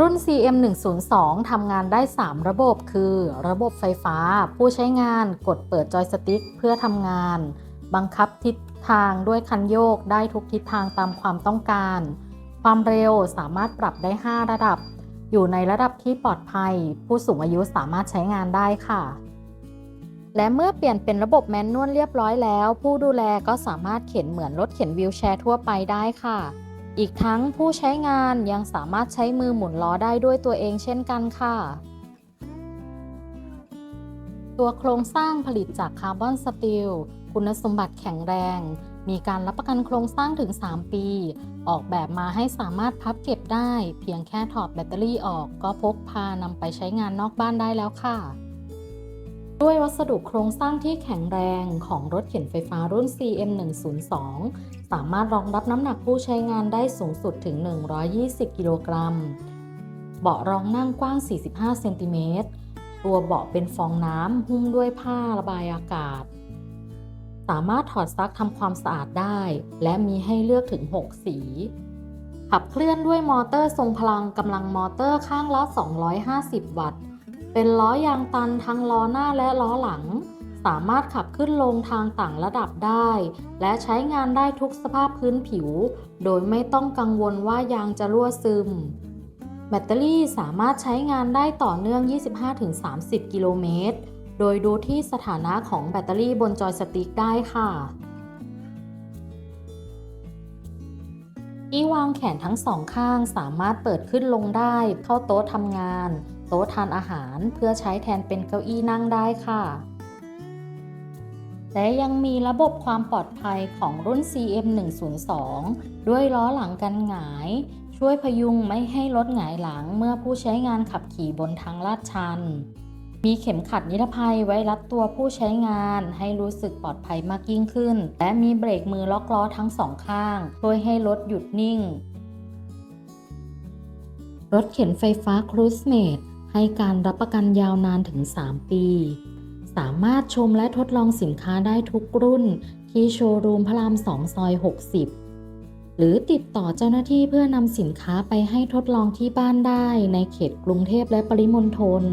รุ่น CM102 ทำงานได้ 3 ระบบคือ ระบบไฟฟ้า ผู้ใช้งานกดเปิดจอยสติ๊กเพื่อทำงาน บังคับทิศทางด้วยคันโยกได้ทุกทิศทางตามความต้องการ ความเร็วสามารถปรับได้ 5 ระดับ อยู่ในระดับที่ปลอดภัย ผู้สูงอายุสามารถใช้งานได้ค่ะ และเมื่อเปลี่ยนเป็นระบบแมนนวลเรียบร้อยแล้ว ผู้ดูแลก็สามารถเข็นเหมือนรถเข็นวีลแชร์ทั่วไปได้ค่ะ อีกทั้งผู้ใช้งานยังสามารถใช้มือหมุนล้อได้ด้วยตัวเองเช่นกันค่ะ ตัวโครงสร้างผลิตจากคาร์บอนสตีลคุณสมบัติแข็งแรง มีการรับประกันโครงสร้างถึง 3 ปี ออกแบบมาให้สามารถพับเก็บได้ เพียงแค่ถอดแบตเตอรี่ออกก็พกพานำไปใช้งานนอกบ้านได้แล้วค่ะ ด้วยวัสดุโครงสร้างที่แข็งแรงของรถเข็นไฟฟ้ารุ่น CM102 สามารถรองรับน้ำหนักผู้ใช้งานได้สูงสุดถึง 120 กิโลกรัม เบาะรองนั่งกว้าง 45 เซนติเมตร ตัวเบาะเป็นฟองน้ำหุ้มด้วยผ้าระบายอากาศ สามารถถอดซักทำความสะอาดได้ และมีให้เลือกถึง 6 สี ขับเคลื่อนด้วยมอเตอร์ทรงพลังกำลังมอเตอร์ข้างละ 250 วัตต์ เป็นล้อยางตันทั้งล้อหน้าและล้อหลัง สามารถขับขึ้นลงทางต่างระดับได้ และใช้งานได้ทุกสภาพพื้นผิว โดยไม่ต้องกังวลว่ายางจะรั่วซึม แบตเตอรี่สามารถใช้งานได้ต่อเนื่อง 25-30 กิโลเมตร โดยดูที่สถานะของแบตเตอรี่บนจอยสติ๊กได้ค่ะที่วางแขนทั้งสองข้างสามารถเปิดขึ้นลงได้เข้าโต๊ะทำงาน โต๊ะทานอาหารเพื่อใช้แทนเป็นเก้าอี้นั่งได้ค่ะ และยังมีระบบความปลอดภัยของรุ่น CM102 ด้วยล้อหลังกันหงาย ช่วยพยุงไม่ให้รถหงายหลังเมื่อผู้ใช้งานขับขี่บนทางลาดชัน มีเข็มขัดนิรภัยไว้รัดตัวผู้ใช้งานให้รู้สึกปลอดภัยมากยิ่งขึ้น และมีเบรกมือล็อกล้อทั้งสองข้าง ช่วยให้รถหยุดนิ่งรถเข็นไฟฟ้าครูสเมด ให้การรับประกันยาวนานถึง 3 ปี สามารถชมและทดลองสินค้าได้ทุกรุ่นที่โชว์รูมพระราม 2 ซอย 60 หรือติดต่อเจ้าหน้าที่เพื่อนำสินค้าไปให้ทดลองที่บ้านได้ในเขตกรุงเทพและปริมณฑล